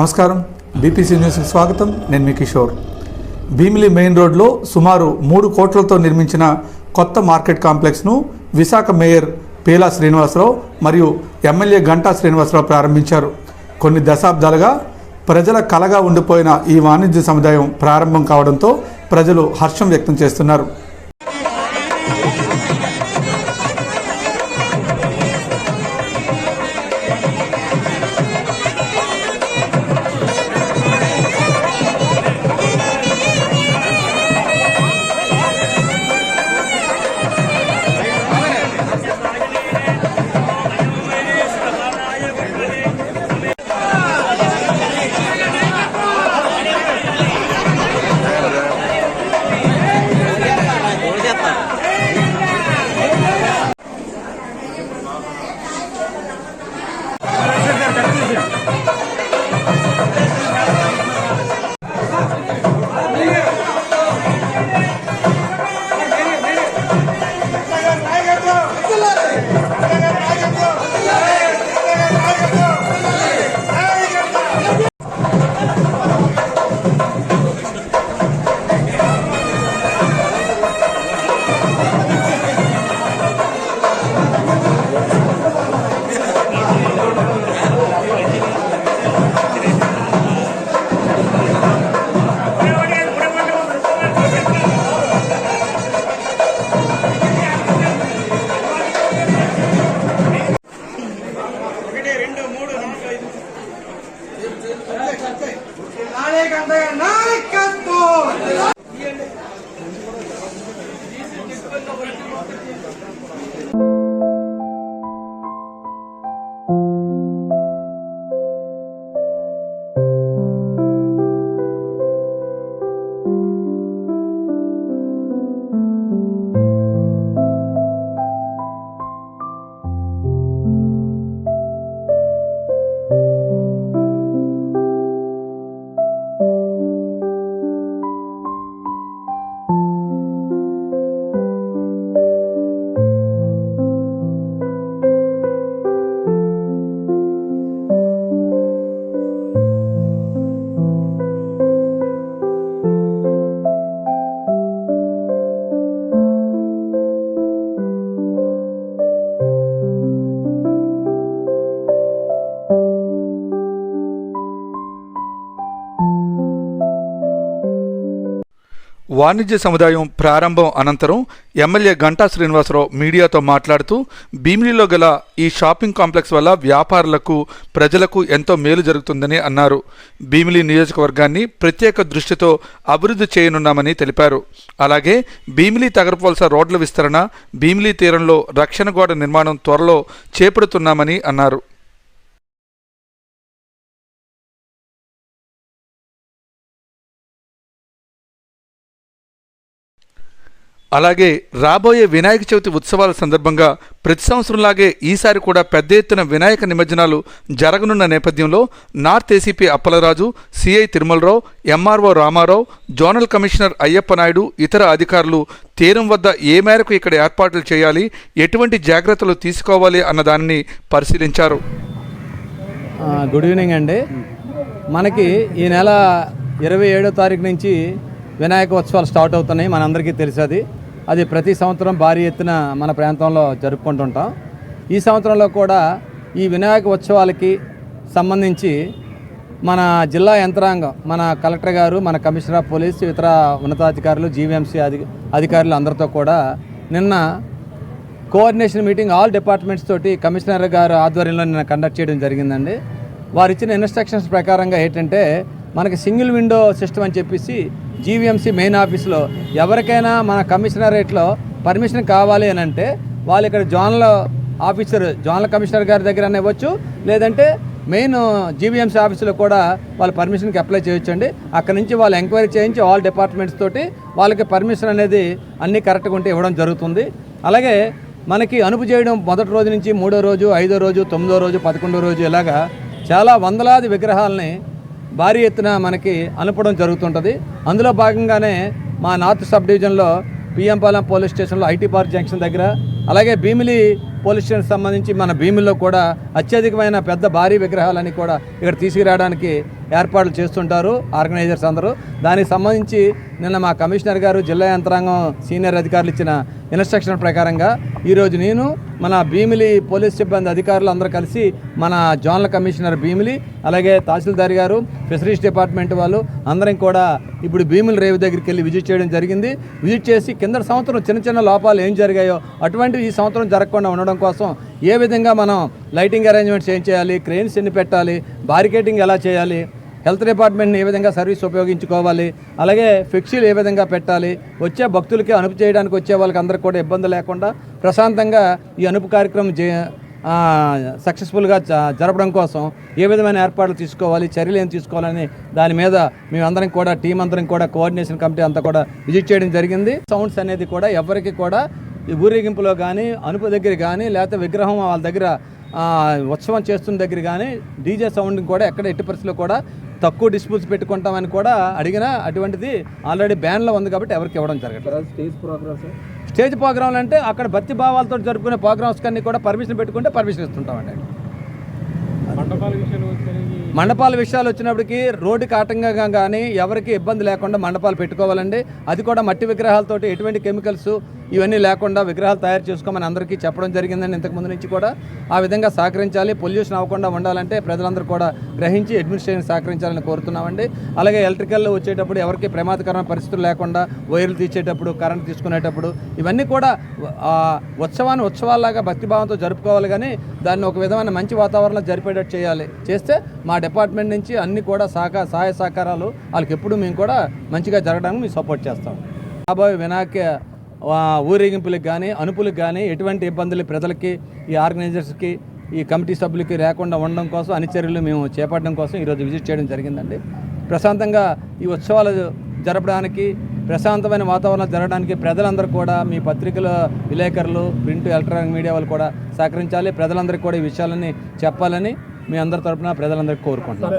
నమస్కారం. బీపీసీ న్యూస్కి స్వాగతం. నేను మీ కిషోర్. భీమిలి మెయిన్ రోడ్లో సుమారు మూడు కోట్లతో నిర్మించిన కొత్త మార్కెట్ కాంప్లెక్స్ను విశాఖ మేయర్ పేలా శ్రీనివాసరావు మరియు ఎమ్మెల్యే గంటా శ్రీనివాసరావు ప్రారంభించారు. కొన్ని దశాబ్దాలుగా ప్రజల కలగా ఉండిపోయిన ఈ వాణిజ్య సముదాయం ప్రారంభం కావడంతో ప్రజలు హర్షం వ్యక్తం చేస్తున్నారు. వాణిజ్య సముదాయం ప్రారంభం అనంతరం ఎమ్మెల్యే గంటా శ్రీనివాసరావు మీడియాతో మాట్లాడుతూ భీమిలిలో గల ఈ షాపింగ్ కాంప్లెక్స్ వల్ల వ్యాపారులకు ప్రజలకు ఎంతో మేలు జరుగుతుందని అన్నారు. భీమిలి నియోజకవర్గాన్ని ప్రత్యేక దృష్టితో అభివృద్ధి చేయనున్నామని తెలిపారు. అలాగే భీమిలి తగరపోల్స రోడ్ల విస్తరణ భీమిలి తీరంలో రక్షణ గోడ నిర్మాణం త్వరలో చేపడుతున్నామని అన్నారు. అలాగే రాబోయే వినాయక చవితి ఉత్సవాల సందర్భంగా ప్రతి సంవత్సరంలాగే ఈసారి కూడా పెద్ద ఎత్తున వినాయక నిమజ్జనాలు జరగనున్న నేపథ్యంలో north ACP Appalaraju CI Tirumalarao MRO Ramarao zonal commissioner Ayyappa Naidu ఇతర అధికారులు తీరం వద్ద ఏ మేరకు ఇక్కడ ఏర్పాట్లు చేయాలి ఎటువంటి జాగ్రత్తలు తీసుకోవాలి అన్న దానిని పరిశీలించారు. గుడ్ ఈవినింగ్ అండి. మనకి ఈ నెల ఇరవై ఏడో తారీఖు నుంచి వినాయక ఉత్సవాలు స్టార్ట్ అవుతున్నాయి మనందరికీ తెలిసేది. అది ప్రతి సంవత్సరం భారీ ఎత్తున మన ప్రాంతంలో జరుపుకుంటుంటాం. ఈ సంవత్సరంలో కూడా ఈ వినాయక ఉత్సవాలకి సంబంధించి మన జిల్లా యంత్రాంగం మన కలెక్టర్ గారు మన కమిషనర్ ఆఫ్ పోలీస్ ఇతర ఉన్నతాధికారులు జీవీఎంసీ అధి అధికారులు అందరితో కూడా నిన్న కోఆర్డినేషన్ మీటింగ్ ఆల్ డిపార్ట్మెంట్స్ తోటి కమిషనర్ గారు ఆధ్వర్యంలో నిన్న కండక్ట్ చేయడం జరిగిందండి. వారు ఇచ్చిన ఇన్స్ట్రక్షన్స్ ప్రకారంగా ఏంటంటే మనకి సింగిల్ విండో సిస్టమ్ అని చెప్పేసి జీవీఎంసీ మెయిన్ ఆఫీస్లో ఎవరికైనా మన కమిషనరేట్లో పర్మిషన్ కావాలి అని అంటే వాళ్ళు ఇక్కడ జోనల్ ఆఫీసర్ జోనల్ కమిషనర్ గారి దగ్గర ఇవ్వచ్చు. లేదంటే మెయిన్ జీవీఎంసీ ఆఫీసులో కూడా వాళ్ళ పర్మిషన్కి అప్లై చేయొచ్చండి. అక్కడ నుంచి వాళ్ళు ఎంక్వైరీ చేయించి ఆల్ డిపార్ట్మెంట్స్ తోటి వాళ్ళకి పర్మిషన్ అనేది అన్నీ కరెక్ట్గా ఉంటే ఇవ్వడం జరుగుతుంది. అలాగే మనకి అనుపు చేయడం మొదటి రోజు నుంచి మూడో రోజు ఐదో రోజు తొమ్మిదో రోజు పదకొండో రోజు ఇలాగా చాలా వందలాది విగ్రహాలని భారీ ఎత్తున మనకి అనుపడం జరుగుతుంటుంది. అందులో భాగంగానే మా నార్త్ సబ్ డివిజన్లో పిఎంపాలెం పోలీస్ స్టేషన్లో ఐటీ పార్క్ జంక్షన్ దగ్గర అలాగే భీమిలి పోలీస్ స్టేషన్ సంబంధించి మన భీమిలో కూడా అత్యధికమైన పెద్ద భారీ విగ్రహాలని కూడా ఇక్కడ తీసుకురావడానికి ఏర్పాట్లు చేస్తుంటారు ఆర్గనైజర్స్ అందరూ. దానికి సంబంధించి నిన్న మా కమిషనర్ గారు జిల్లా యంత్రాంగం సీనియర్ అధికారులు ఇచ్చిన ఇన్స్ట్రక్షన్ ప్రకారంగా ఈరోజు నేను మన భీమిలి పోలీస్ సిబ్బంది అధికారులు అందరూ కలిసి మన జోనల్ కమిషనర్ భీమిలి అలాగే తహసీల్దార్ గారు ఫిషరీస్ డిపార్ట్మెంట్ వాళ్ళు అందరం కూడా ఇప్పుడు భీమిలి రేవు దగ్గరికి వెళ్ళి విజిట్ చేయడం జరిగింది. విజిట్ చేసి కింద సంవత్సరం చిన్న చిన్న లోపాలు ఏం జరిగాయో అటువంటివి ఈ సంవత్సరం జరగకుండా ఉండడం కోసం ఏ విధంగా మనం లైటింగ్ అరేంజ్మెంట్స్ ఏం చేయాలి క్రెయిన్స్ ఎన్ని పెట్టాలి బారికేటింగ్ ఎలా చేయాలి హెల్త్ డిపార్ట్మెంట్ని ఏ విధంగా సర్వీస్ ఉపయోగించుకోవాలి అలాగే ఫిక్సీలు ఏ విధంగా పెట్టాలి వచ్చే భక్తులకి అనుపు చేయడానికి వచ్చే వాళ్ళకి అందరికి కూడా ఇబ్బంది లేకుండా ప్రశాంతంగా ఈ అనుపు కార్యక్రమం చే సక్సెస్ఫుల్గా జ- జరపడం కోసం ఏ విధమైన ఏర్పాట్లు తీసుకోవాలి చర్యలు ఏం తీసుకోవాలని దాని మీద మేమందరం కూడా టీం అందరం కూడా కోఆర్డినేషన్ కమిటీ అంతా కూడా విజిట్ చేయడం జరిగింది. సౌండ్స్ అనేది కూడా ఎవరికి కూడా ఈ ఊరేగింపులో కానీ అనుపు దగ్గర కానీ లేకపోతే విగ్రహం వాళ్ళ దగ్గర ఉత్సవం చేస్తున్న దగ్గర కానీ డీజే సౌండ్ కూడా ఎక్కడ ఎట్టి పరిస్థితుల్లో కూడా తక్కువ డిస్ప్యూట్స్ పెట్టుకుంటామని కూడా అడిగినా అటువంటిది ఆల్రెడీ బ్యాన్లో ఉంది కాబట్టి ఎవరికి ఇవ్వడం జరగట్లేదు. స్టేజ్ ప్రోగ్రామ్స్ స్టేజ్ ప్రోగ్రాంలు అంటే అక్కడ భక్తి భావాలతో జరుపుకునే ప్రోగ్రామ్స్ కన్నీ కూడా పర్మిషన్ పెట్టుకుంటే పర్మిషన్ ఇస్తుంటామండి. మండపాల విషయంలో వచ్చేసరికి మండపాల విషయాలు వచ్చినప్పటికీ రోడ్డుకి ఆటంకంగా కానీ ఎవరికి ఇబ్బంది లేకుండా మండపాలు పెట్టుకోవాలండి. అది కూడా మట్టి విగ్రహాలతోటి ఎటువంటి కెమికల్స్ ఇవన్నీ లేకుండా విగ్రహాలు తయారు చేసుకోమని అందరికీ చెప్పడం జరిగిందని ఇంతకుముందు నుంచి కూడా ఆ విధంగా సహకరించాలి పొల్యూషన్ అవ్వకుండా ఉండాలంటే ప్రజలందరూ కూడా గ్రహించి అడ్మినిస్ట్రేషన్ సహకరించాలని కోరుతున్నామండి. అలాగే ఎలక్ట్రికల్ వచ్చేటప్పుడు ఎవరికి ప్రమాదకరమైన పరిస్థితులు లేకుండా వైర్లు తీసేటప్పుడు కరెంట్ తీసుకునేటప్పుడు ఇవన్నీ కూడా ఉత్సవాన్ని ఉత్సవాల్లాగా భక్తిభావంతో జరుపుకోవాలి కానీ దాన్ని ఒక విధమైన మంచి వాతావరణంలో జరిపేటట్టు చేయాలి. చేస్తే మా డిపార్ట్మెంట్ నుంచి అన్ని కూడా సహకార సహాయ సహకారాలు వాళ్ళకి ఎప్పుడు మేము కూడా మంచిగా జరగడానికి మేము సపోర్ట్ చేస్తాం. రాబోయే వినాయక ఊరేగింపులకు కానీ అనుపులకు కానీ ఎటువంటి ఇబ్బందులు ప్రజలకి ఈ ఆర్గనైజర్స్కి ఈ కమిటీ సభ్యులకి లేకుండా ఉండడం కోసం అన్ని చర్యలు మేము చేపట్టడం కోసం ఈరోజు విజిట్ చేయడం జరిగిందండి. ప్రశాంతంగా ఈ ఉత్సవాలు జరపడానికి ప్రశాంతమైన వాతావరణం జరగడానికి ప్రజలందరూ కూడా మీ పత్రికల విలేకరులు ప్రింట్ ఎలక్ట్రానిక్ మీడియా వాళ్ళు కూడా సహకరించాలి. ప్రజలందరికీ కూడా ఈ విషయాలని చెప్పాలని మీ అందరి తరఫున ప్రజలందరికీ కోరుకుంటున్నాం